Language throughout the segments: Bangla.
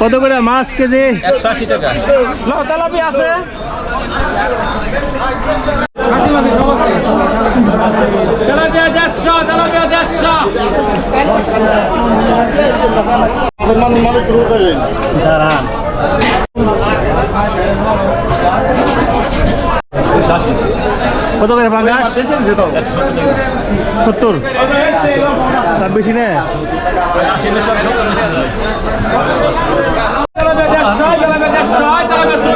কত করে মাছ কেজি? একশো আশি টাকা। তেলাপি আছে। দাঁড়ান। কত করে পাঙ্গাস? সত্তর। তার বেশি না তেলাপিয়া দেড়শো তেলাপিয়া দেড়শো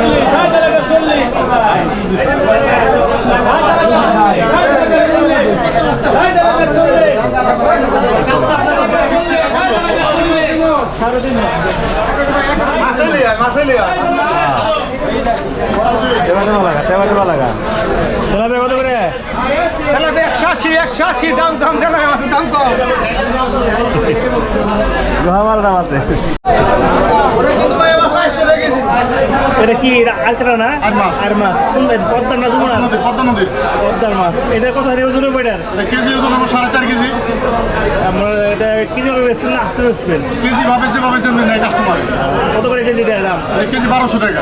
কত করে? একশো আশি একশো আশি দাম দাম আছে। দাম কম আছে। এটা কি আলট্রা না? আর মাছ। পদ্মার মাছ যমুনা? পদ্মা নদীর পদ্মার মাছ। এটা কত হারে ওজন হবে এটার কেজি ওজন সাড়ে চার কেজি। আমরা এটা কেজি ভাবে বেচবেন না আসতে বেচবেন কেজি ভাবে যেভাবে জন্য নেয় কাস্টমার কত করে কেজি এটা দাম? কেজি বারোশো টাকা।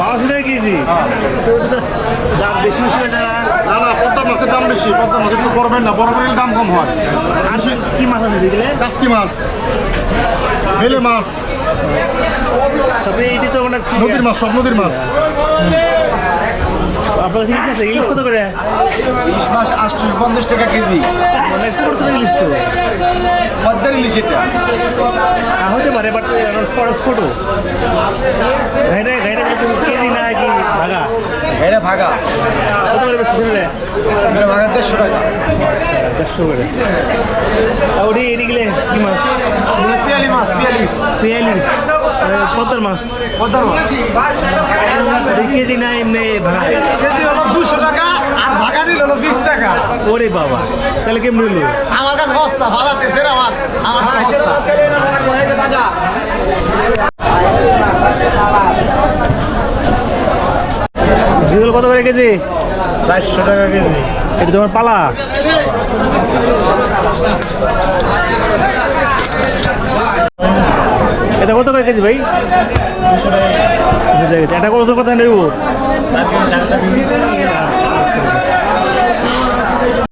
বারোশো টাকা কেজি? দাম বেশি বেশি এটা। না। না না পদ্মা মাছের দাম বেশি। পদ্মা মাছ একটু বড় না বড় করে দাম কম হয়। আর কি মাছ আছে কাসকি মাছ। বেলে মাছ। তবে এটি তো মানে নদীর মাছ সব নদীর মাছ। আপনার ঠিক আছে? ইলিশ কত করে? ইলিশ মাছ আটশো পঞ্চাশ টাকা কেজি। মানে ইলিশ তো। পদ্মার ইলিশ এটা। হতে পারে বাট ছোট ঘাইটা ঘাইটা কেজি না কি ভাগা? এটা ভাগা। কত করে বেশি শুনলে ভাগা দেড়শো টাকা। দেড়শো করে। ওটি কি মাছ? পিয়ালি মাছ পদ্মার মাছ। পদ্মার মাছ। কেজি না এমনি ভাগা কেজি হলো দুশো টাকা আর ভাগা নিল হলো বিশ টাকা। ওরে বাবা তাহলে কেমন হইল আমার কাছে বস্তা ভাড়াতে সেরা মাছ। আমার। কত করে কেজি? চারশো টাকা কেজি। এটা তোমার পালা? এটা কত করে কেজি ভাই। এটা কত কথা নেব